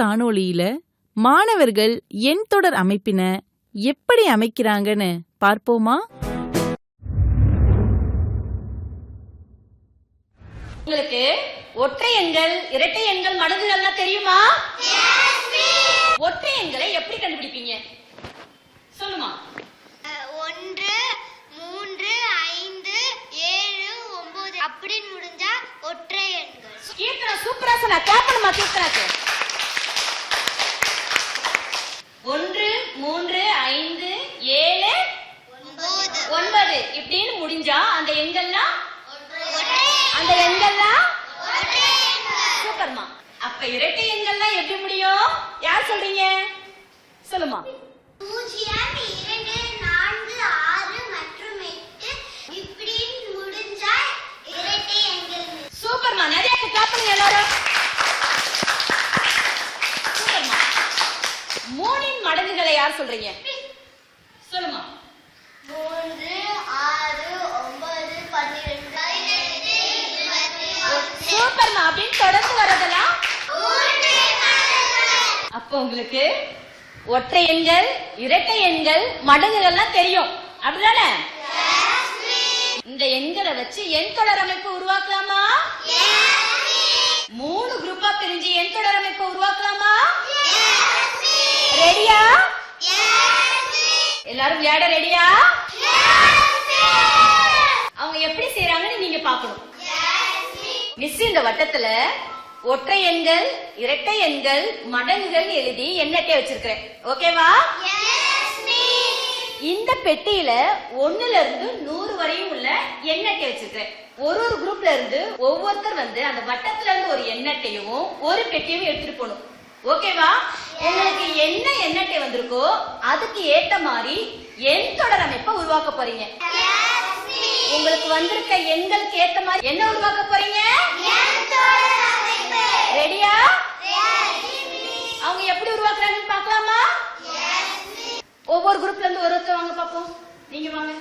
காணொளியில மாணவர்கள் எண் தொடர் அமைப்பின எப்படி அமைக்கிறாங்கன்னு பார்ப்போமா? உங்களுக்கு ஒற்றை எண்கள் இரட்டை எண்கள் மடங்குகள்லாம் தெரியுமா? ஒற்றை எண்களை எப்படி கண்டுபிடிப்பீங்க? சொல்லுமா. ஒன்று மூன்று ஐந்து ஏழு ஒன்பது அப்படின்னு முடிஞ்சா ஒற்றை எண்கள். கீர்த்தனா சூப்பரா சொன்னா பண்ணுமா கீர்த்தனாக்கு ஒன்று மூன்று ஐந்து ஏழு ஒன்பது ஒன்பது இப்படின்னு முடிஞ்சா அந்த எண்கள்லாம் அந்த எண்கள்லாம் சூப்பர்மா அப்ப இரட்டை எண்கள்லாம் எப்படி முடியும் யார் சொல்றீங்க சொல்லுமா பூஜ்ஜியம் இரண்டு நான்கு ஆறு மற்றும் எட்டு இப்படின்னு முடிஞ்சா இரட்டை எண்கள் சூப்பர்மா நிறைய கிளாப் பண்ணுங்க எல்லாரும் சூப்பர்மா மூணின் மடங்குகளை யார் சொல்றீங்க? சொல்லுமா. மூன்று ஆறு ஒன்பது பன்னிரெண்டு பதினெட்டு இருபது சூப்பர்மா அப்படின்னு தொடர்ந்து வரதெல்லாம் அப்ப உங்களுக்கு ஒற்றை எண்கள் இரட்டை எண்கள் மடங்குகள்லாம் தெரியும். அப்படிதானே? இந்த எண்களை வச்சு எண் தொடர் அமைப்பு உருவாக்கலாமா? மூணு குரூப்பா பிரிஞ்சு எண் தொடர் அமைப்பு உருவாக்கலாமா? ரெடியா எல்லாரும் விளையாட ரெடியா அவங்க எப்படி செய்யறாங்கன்னு நீங்க பார்க்கணும். மிஸ் இந்த வட்டத்துல ஒற்றை எண்கள் இரட்டை எண்கள் மடங்குகள் எழுதி எண்ணட்டே வச்சிருக்கிறேன். ஓகேவா இந்த பெட்டியில ஒண்ணுல இருந்து நூறு வரையும் உள்ள எண்ணட்டை வச்சிருக்கிறேன். ஒரு ஒரு குரூப்ல இருந்து ஒவ்வொருத்தர் வந்து அந்த வட்டத்துல இருந்து ஒரு எண்ணட்டையும் ஒரு பெட்டியும் எடுத்துட்டு போகணும். ஓகேவா உங்களுக்கு என்ன எண்ணட்டை வந்திருக்கோ அதுக்கு ஏத்த மாதிரி எண் தொடர் அமைப்பை உருவாக்க போறீங்க. உங்களுக்கு வந்திருக்க எண்களுக்கு ஏத்த மாதிரி என்ன உருவாக்க போறீங்க? ரெடியா அவங்க எப்படி உருவாக்குறாங்கன்னு பார்க்கலாமா? ஒவ்வொரு குரூப்ல இருந்து ஒரு ஒருத்தர் வாங்க பாப்போம் நீங்க வாங்க.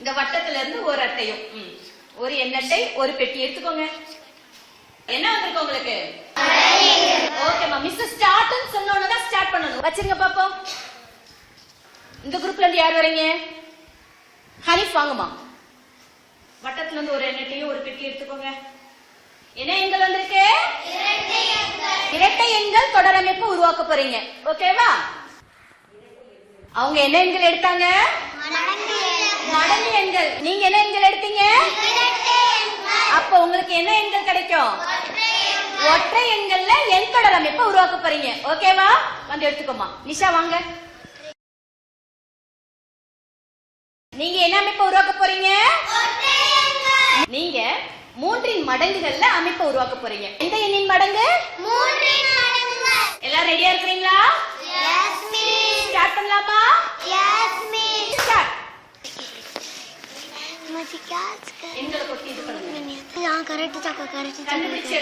இந்த வட்டத்துல இருந்து ஒரு அட்டையும். ஒரு எண்ணட்டை ஒரு பெட்டி எடுத்துக்கோங்க. என்ன வந்திருக்கு உங்களுக்கு? ஓகேமா மிஸ் ஸ்டார்ட்னு சொன்னோன்னு தான் ஸ்டார்ட் பண்ணணும். வச்சிருங்க பாப்போம். இந்த குரூப்ல இருந்து யார் வரீங்க ஹனிஃப் வாங்கம்மா வட்டத்துல இருந்து ஒரு எண்ணெட்டையும் ஒரு பெட்டி எடுத்துக்கோங்க. என்ன எண்கள் வந்திருக்கு? இரட்டை எண்கள் தொடரமைப்பு உருவாக்க போறீங்க. ஓகேவா அவங்க என்ன எண்கள் எடுத்தாங்க? மடங்கு எண்கள். நீங்க என்ன எண்கள் எடுத்தீங்க? அப்ப உங்களுக்கு என்ன எண்கள் கிடைக்கும்? ஒற்றை எண்கள்ல எண் தொடர் அமைப்பை உருவாக்க போறீங்க. ஓகேவா? வந்து எடுத்துக்கோமா. நிஷா வாங்க. நீங்க என்ன அமைப்பை உருவாக்க போறீங்க? நீங்க மூன்றின் மடங்குகள்ல அமைப்பை உருவாக்க போறீங்க. எந்த எண்ணின் மடங்கு? எல்லாரும் ரெடியா இருக்கிறீங்களா? ஸ்டார்ட் பண்ணலாமா? எண்களை கொட்டி இது பண்ணுங்க. கரெக்ட் தாக்கா கரெக்ட் கண்டுபிடிச்சு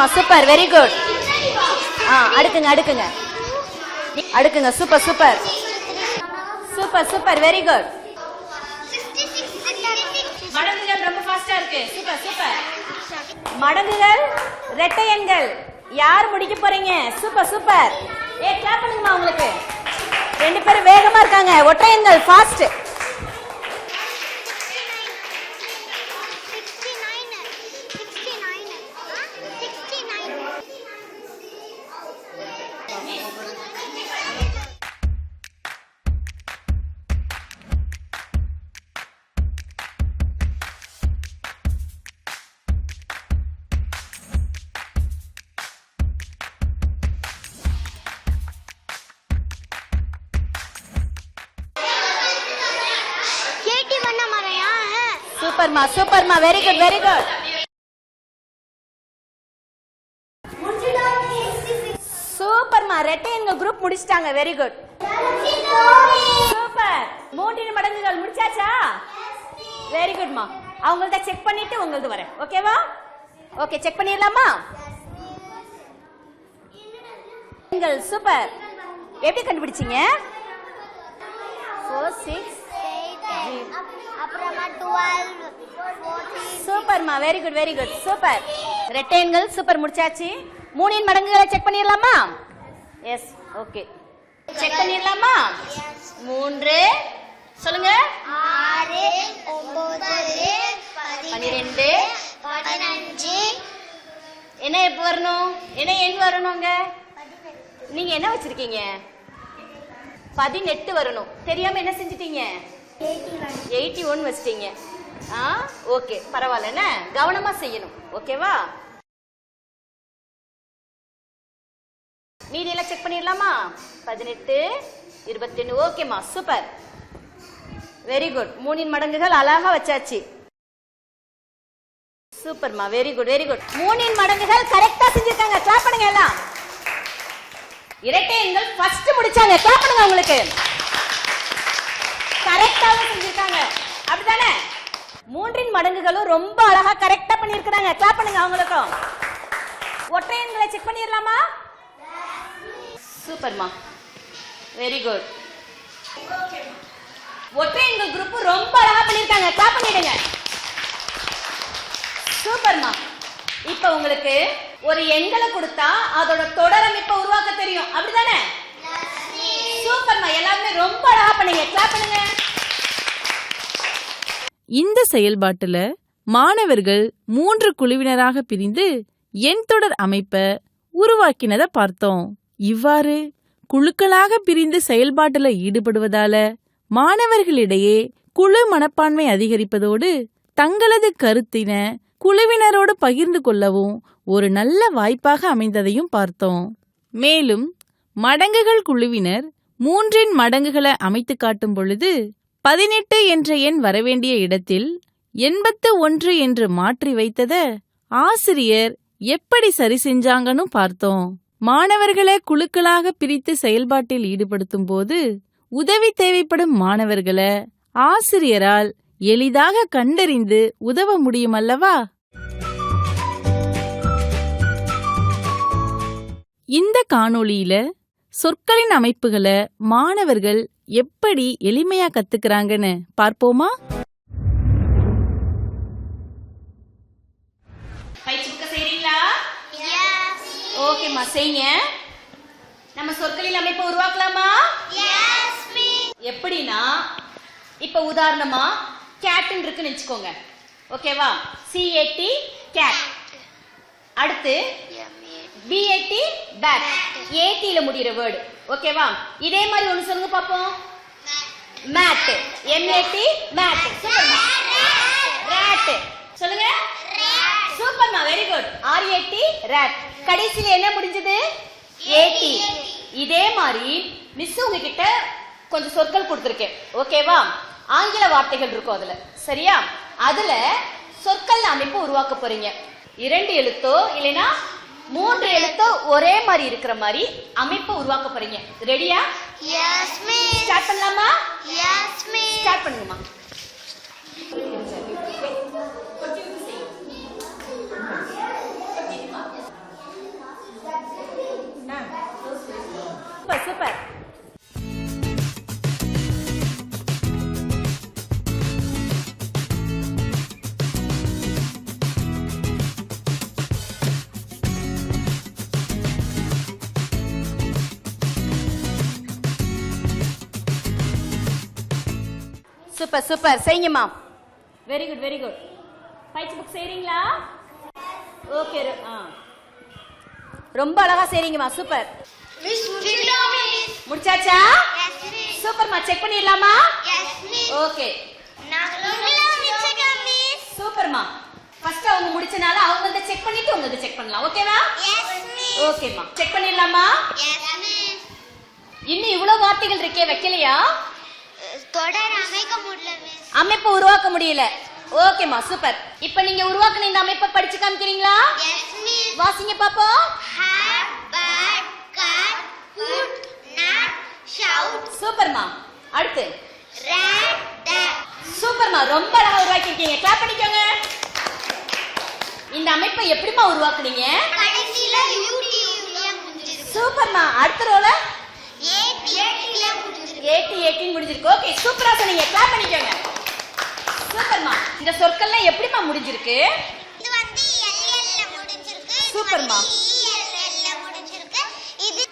சூப்பர்மா சூப்பர் வெரி குட் ஆ அடுக்குங்க அடுக்குங்க. அடுக்குங்க super super super super very good மடங்குகள் ரொம்ப ஃபாஸ்டா இருக்கு. சூப்பர் சூப்பர் மடங்குகள் ரெட்டை எண்கள் யார் முடிக்க போறீங்க? சூப்பர் சூப்பர் ஏ கிளாப் பண்ணுங்கம்மா உங்களுக்கு. ரெண்டு பேரும் வேகமா இருக்காங்க. ஒற்றை எண்கள் ஃபாஸ்ட் சூப்பர்மா சூப்பர்மா வெரி குட் வெரி குட் சூப்பர்மா ரெட்டை எண்கள் குரூப் முடிச்சிட்டாங்க வெரி குட் சூப்பர். மூன்றின் மடங்குகள் முடிச்சாச்சா? வெரி குட்மா அவங்கள்ட்ட செக் பண்ணிட்டு உங்களது வரேன். ஓகேவா ஓகே செக் பண்ணிடலாமா? நீங்கள் சூப்பர். எப்படி கண்டுபிடிச்சீங்க? ஃபோர் சிக்ஸ் அப்புறமா டுவெல் சூப்பர்மா very good very good super ரெட்டைன்கள் super முடிச்சாச்சு. மூணின் மடங்குகளை செக் பண்ணிடலாமா? எஸ் ஓகே செக் பண்ணிடலாமா? மூன்று. சொல்லுங்க. ஆறு ஒன்பது பன்னிரெண்டு பதினஞ்சு. என்ன எப்போ வரணும்? என்ன எண் வரணுங்க நீங்க என்ன வச்சிருக்கீங்க? பதினெட்டு வரணும். தெரியாம என்ன செஞ்சிட்டீங்க? எயிட்டி ஒன் வச்சிட்டீங்க. ஆ? ஓகே பரவாயில்ல என்ன? கவனமா செய்யணும் ஓகேவா? மீதி எல்லாம் செக் பண்ணிடலாமா? பதினெட்டு இருபத்தெண்டு ஓகேம்மா சூப்பர் வெரி குட் மூணின் மடங்குகள் அழகா வச்சாச்சு. சூப்பர்மா வெரி குட் வெரி குட் மூணின் மடங்குகள் கரெக்டா செஞ்சிருக்காங்க. கிளாப் பண்ணுங்க எல்லாம். இரட்டை எண்கள் ஃபர்ஸ்ட் முடிச்சாங்க. கிளாப் பண்ணுங்க உங்களுக்கு. கரெக்டாவும் செஞ்சிருக்காங்க. அப்படிதானே மூன்றின் மடங்குகளும் ரொம்ப அழகா கரெக்டா பண்ணிருக்காங்க கிளாப் பண்ணுங்க அவங்களுக்கும். ஒற்றை எண்களை செக் பண்ணிடலாமா? சூப்பர்மா வெரி குட் ஒற்றை எண்கள் குரூப் ரொம்ப அழகா பண்ணிருக்காங்க கிளாப் பண்ணிடுங்க. சூப்பர்மா இப்ப உங்களுக்கு ஒரு எண்களை கொடுத்தா அதோட தொடரமைப்பை உருவாக்க தெரியும். அப்படிதானே சூப்பர்மா எல்லாருமே ரொம்ப அழகா பண்ணீங்க. கிளாப் பண்ணுங்க. இந்த செயல்பாட்டுல மாணவர்கள் மூன்று குழுவினராக பிரிந்து எண் தொடர் அமைப்ப உருவாக்கினத பார்த்தோம். இவ்வாறு குழுக்களாக பிரிந்து செயல்பாட்டுல ஈடுபடுவதால மாணவர்களிடையே குழு மனப்பான்மை அதிகரிப்பதோடு தங்களது கருத்தின குழுவினரோடு பகிர்ந்து கொள்ளவும் ஒரு நல்ல வாய்ப்பாக அமைந்ததையும் பார்த்தோம். மேலும் மடங்குகள் குழுவினர் மூன்றின் மடங்குகளை அமைத்து காட்டும் பொழுது பதினெட்டு என்ற எண் வரவேண்டிய இடத்தில் எண்பத்து ஒன்று என்று மாற்றி வைத்தத ஆசிரியர் எப்படி சரி செஞ்சாங்கன்னு பார்த்தோம். மாணவர்களை குழுக்களாக பிரித்து செயல்பாட்டில் ஈடுபடுத்தும் போது உதவி தேவைப்படும் மாணவர்களை ஆசிரியரால் எளிதாக கண்டறிந்து உதவ முடியும் அல்லவா இந்த காணொளியில சொற்களின் அமைப்புகளை மாணவர்கள் எப்படி எளிமையா கத்துக்கிறாங்கன்னு பார்ப்போமா? ஓகேம்மா செய்யுங்க நம்ம சொற்களில் அமைப்பை உருவாக்கலாமா? எப்படின்னா இப்ப உதாரணமா கேட்னு இருக்குன்னு வச்சுக்கோங்க. ஓகேவா சிஏடி கேட் அடுத்து பிஏடி பேட் ஏடில முடியிற வேர்டு ஓகேவா? இதே மாதிரி ஒன்னு சொல்லுங்க பாப்போம். Mad M A D mad சூப்பர்மா ரேட் சொல்லுங்க. சூப்பர்மா வெரி குட் ஆர்ஏடி ரேட் கடைசியில என்ன முடிஞ்சது? ஏடி இதே மாதிரி மிஸ் உங்ககிட்ட கொஞ்சம் சொற்கள் கொடுத்துருக்கேன். ஓகேவா? ஆங்கில வார்த்தைகள் இருக்கும் அதுல. சரியா? அதுல சொற்கள் அமைப்பு உருவாக்க போறீங்க. இரண்டு எழுத்தோ இல்லைன்னா மூன்று எழுத்தோ ஒரே மாதிரி இருக்கிற மாதிரி அமைப்பு உருவாக்க போறீங்க. ரெடியா Yes, miss. ஸ்டார்ட் பண்ணலாமா? Yes, miss. ஸ்டார்ட் பண்ணுங்கம்மா. சூப்பர் சூப்பர் சூப்பர் சூப்பர் செய்யுங்கம்மா வெரி குட் வெரி குட் பயிற்சி புக் செய்றீங்களா? ஓகே ஆ. ரொம்ப அழகா செய்றீங்கம்மா சூப்பர் முடிச்சாச்சா? சூப்பர்மா செக் பண்ணிடலாமா? ஓகே சூப்பர்மா ஃபர்ஸ்ட் அவங்க முடிச்சனால அவங்க வந்து செக் பண்ணிட்டு உங்களுக்கு செக் பண்ணலாம். ஓகேவா ஓகேம்மா செக் பண்ணிடலாமா? இன்னும் இவ்வளவு வார்த்தைகள் இருக்கே வைக்கலையா? தொடர் அமைக்க முடியல அமைப்பை உருவாக்க முடியல. ஓகேம்மா சூப்பர் இப்போ நீங்க உருவாக்குன இந்த அமைப்பை படிச்சு காமிக்கிறீங்களா? வாசிங்க பாப்போம். சூப்பர்மா அடுத்து. சூப்பர்மா ரொம்ப அழகா உருவாக்கிருக்கீங்க கிளாப் பண்ணிக்கோங்க. இந்த அமைப்பை எப்படிமா உருவாக்குனீங்க? சூப்பர்மா அடுத்த ரோல ஏட் ஏட்ல முடிஞ்சிருக்கு எயிட்டி எயிட்டின் முடிஞ்சிருக்கு. ஓகே சூப்பரா சொன்னீங்க. கிளாப் பண்ணிக்கோங்க. சூப்பர்மா இந்த சொற்கள்லாம் எப்படிமா முடிஞ்சிருக்கு? இது வந்து எல்எல்ல முடிஞ்சிருக்கு. இது சூப்பர்மா. முடிஞ்சிருக்கு. இது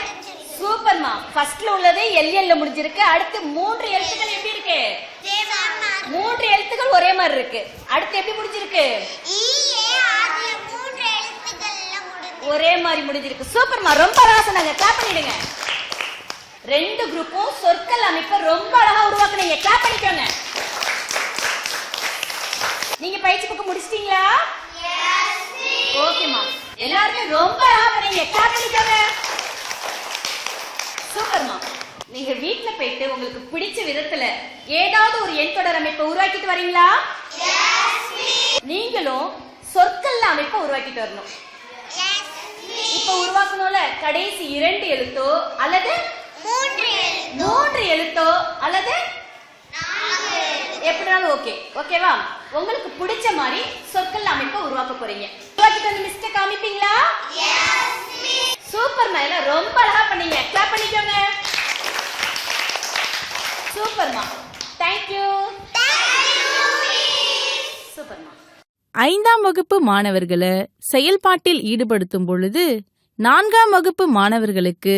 முடிஞ்சிருக்கு. சூப்பர்மா ஃபர்ஸ்ட்ல உள்ளது எல்எல்ல முடிஞ்சிருக்கு. அடுத்து மூன்று எழுத்துக்கள் எப்படி இருக்கு? மூன்று எழுத்துக்கள் ஒரே மாதிரி இருக்கு. அடுத்து எப்படி முடிஞ்சிருக்கு? முடிஞ்சிருக்கு. ஒரே மாதிரி முடிஞ்சிருக்கு. சூப்பர்மா ரொம்ப அழகா சொன்னாங்க. கிளாப் பண்ணிடுங்க. ரெண்டு குரூப்பும் சொற்கள் அமைப்பை ரொம்ப அழகா உருவாக்குனீங்க கிளாப் பண்ணிக்கோங்க. நீங்க பயிற்சி பக்கம் முடிச்சிட்டீங்களா? ஓகேமா எல்லாருமே ரொம்ப அழகா பண்ணீங்க. கிளாப் பண்ணிக்கோங்க. சூப்பர்மா நீங்க வீட்ல போயிட்டு உங்களுக்கு பிடிச்ச விதத்துல ஏதாவது ஒரு எண் தொடர் அமைப்பை உருவாக்கிட்டு வரீங்களா? நீங்களும் சொற்கள் அமைப்பை உருவாக்கிட்டு வரணும். இப்ப உருவாக்கணும்ல கடைசி இரண்டு எழுத்தோ அல்லது மூன்று எழுத்தோ. அல்லது எப்படினாலும் ஓகே. ஓகேவா? உங்களுக்கு பிடிச்ச மாதிரி சொற்கள் அமைப்பை உருவாக்க போறீங்க. உருவாக்கிட்டு வந்து மிஸ்டேக் காமிப்பீங்களா? சூப்பர் மேல ரொம்ப அழகா பண்ணீங்க. கிளாப் பண்ணிக்கோங்க. சூப்பர்மா தேங்க்யூ சூப்பர்மா ஐந்தாம் வகுப்பு மாணவர்களை செயல்பாட்டில் ஈடுபடுத்தும் பொழுது நான்காம் வகுப்பு மாணவர்களுக்கு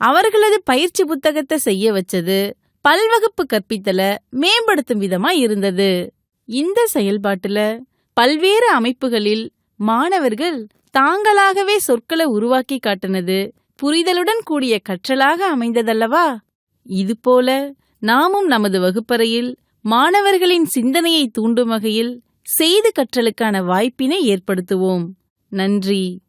அவர்களது பயிற்சி புத்தகத்தை செய்ய வச்சது பல்வகுப்பு கற்பித்தல மேம்படுத்தும் விதமா இருந்தது. இந்த செயல்பாட்டுல பல்வேறு அமைப்புகளில் மாணவர்கள் தாங்களாகவே சொற்களை உருவாக்கி காட்டினது புரிதலுடன் கூடிய கற்றலாக அமைந்ததல்லவா? இதுபோல நாமும் நமது வகுப்பறையில் மாணவர்களின் சிந்தனையை தூண்டும் வகையில் செய்து கற்றலுக்கான வாய்ப்பினை ஏற்படுத்துவோம். நன்றி.